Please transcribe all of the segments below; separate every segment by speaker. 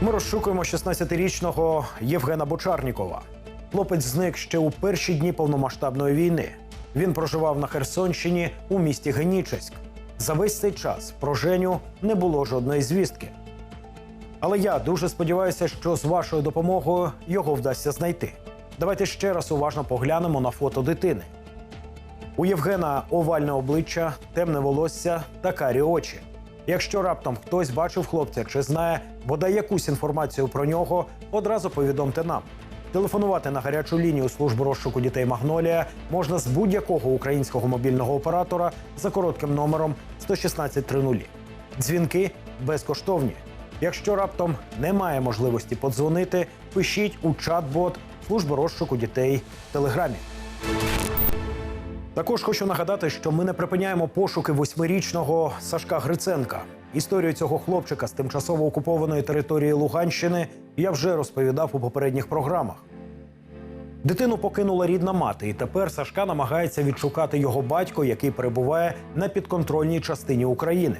Speaker 1: Ми розшукуємо 16-річного Євгена Бочарнікова. Хлопець зник ще у перші дні повномасштабної війни. Він проживав на Херсонщині у місті Генічеськ. За весь цей час про Женю не було жодної звістки. Але я дуже сподіваюся, що з вашою допомогою його вдасться знайти. Давайте ще раз уважно поглянемо на фото дитини. У Євгена овальне обличчя, темне волосся та карі очі. Якщо раптом хтось бачив хлопця чи знає бодай якусь інформацію про нього, одразу повідомте нам. Телефонувати на гарячу лінію служби розшуку дітей Магнолія можна з будь-якого українського мобільного оператора за коротким номером 11630. Дзвінки безкоштовні. Якщо раптом немає можливості подзвонити, пишіть у чат-бот служби розшуку дітей в Телеграмі. Також хочу нагадати, що ми не припиняємо пошуки восьмирічного Сашка Гриценка. Історію цього хлопчика з тимчасово окупованої території Луганщини я вже розповідав у попередніх програмах. Дитину покинула рідна мати, і тепер Сашка намагається відшукати його батько, який перебуває на підконтрольній частині України.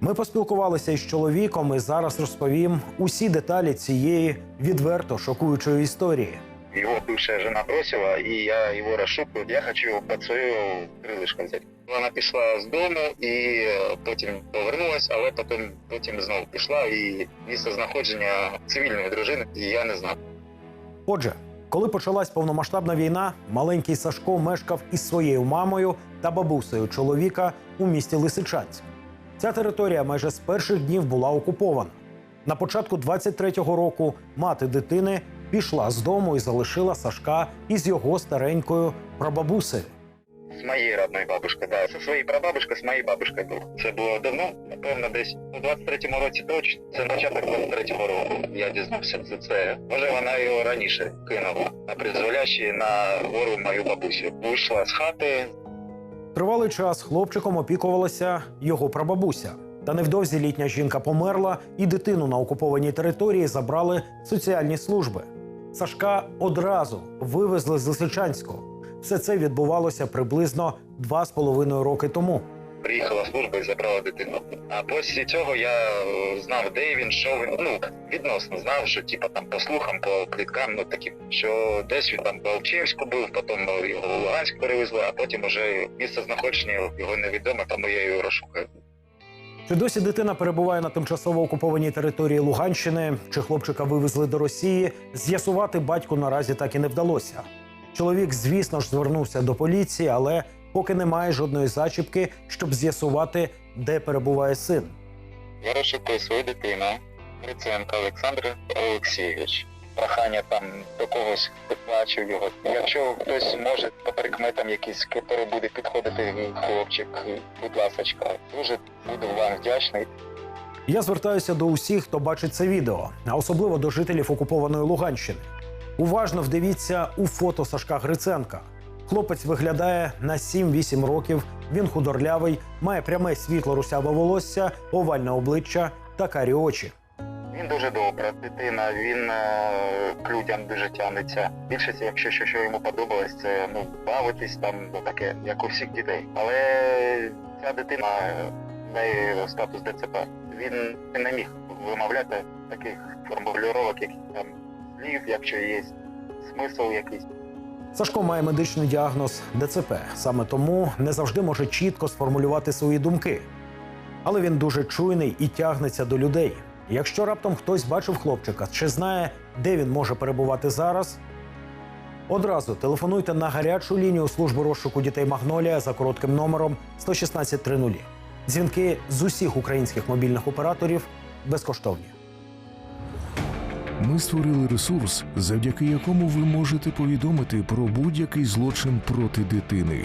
Speaker 1: Ми поспілкувалися із чоловіком і зараз розповім усі деталі цієї відверто шокуючої історії.
Speaker 2: Его бывшая жена бросила, и я его расшукаю. Я хочу под свое крилишко взяти. Вона пішла з дому і е, потім повернулась, але потім, потім знову пішла і місце знаходження цивільної дружини я не знав.
Speaker 1: Отже, коли почалась повномасштабна війна, маленький Сашко мешкав із своєю мамою та бабусею чоловіка у місті Лисичанськ. Ця територія майже з перших днів була окупована. На початку 23-го року мати дитини пішла з дому і залишила Сашка із його старенькою прабабусею.
Speaker 2: З моєю родною бабушкою, да. Зі своєю прабабушкою, з моєю бабушкою був. Це було давно, напевно, десь у 23-му році точно. Це початок 23-го року. Я дізнався за це. Може, вона його раніше кинула на призволяще на гору мою бабусю. Вийшла з хати,
Speaker 1: Тривалий час хлопчиком опікувалася його прабабуся. Та невдовзі літня жінка померла, і дитину на окупованій території забрали соціальні служби. Сашка одразу вивезли з Лисичанського. Все це відбувалося приблизно два з половиною роки тому.
Speaker 2: приїхала служба і забрала дитину. А після цього я е, знав, де він, що він. Ну відносно знав, що типа там по слухам, по кліткам, ну такі, що десь він там по Алчевську був, потім його в Луганськ перевезли, а потім уже місце знаходження його невідоме, тому я його розшукаю.
Speaker 1: Чи досі дитина перебуває на тимчасово окупованій території Луганщини, чи хлопчика вивезли до Росії, з'ясувати батьку наразі так і не вдалося. Чоловік, звісно ж, звернувся до поліції, але поки немає жодної зачіпки, щоб з'ясувати, де перебуває син.
Speaker 2: Я розшукую свою дитину, Гриценко Олександр Олексійович. Прохання там до когось хто його. Якщо хтось може по прикметам якийсь, який буде підходити хлопчик, будь ласочка, дуже буду вам вдячний.
Speaker 1: Я звертаюся до усіх, хто бачить це відео, а особливо до жителів окупованої Луганщини. Уважно вдивіться у фото Сашка Гриценка. Хлопець виглядає на 7-8 років. Він худорлявий, має пряме світло русяве волосся, овальне обличчя та карі очі.
Speaker 2: Він дуже добра дитина, він е, к людям дуже тягнеться. Більшість, якщо що, що йому подобалось, це ну бавитись там, ну таке, як у всіх дітей. Але ця дитина в неї статус ДЦП. Він не міг вимовляти таких формулювання, яких там слів, якщо є смисл якийсь.
Speaker 1: Сашко має медичний діагноз ДЦП. Саме тому не завжди може чітко сформулювати свої думки. Але він дуже чуйний і тягнеться до людей. Якщо раптом хтось бачив хлопчика чи знає, де він може перебувати зараз, одразу телефонуйте на гарячу лінію служби розшуку дітей Магнолія за коротким номером 11630. Дзвінки з усіх українських мобільних операторів безкоштовні.
Speaker 3: Ми створили ресурс, завдяки якому ви можете повідомити про будь-який злочин проти дитини.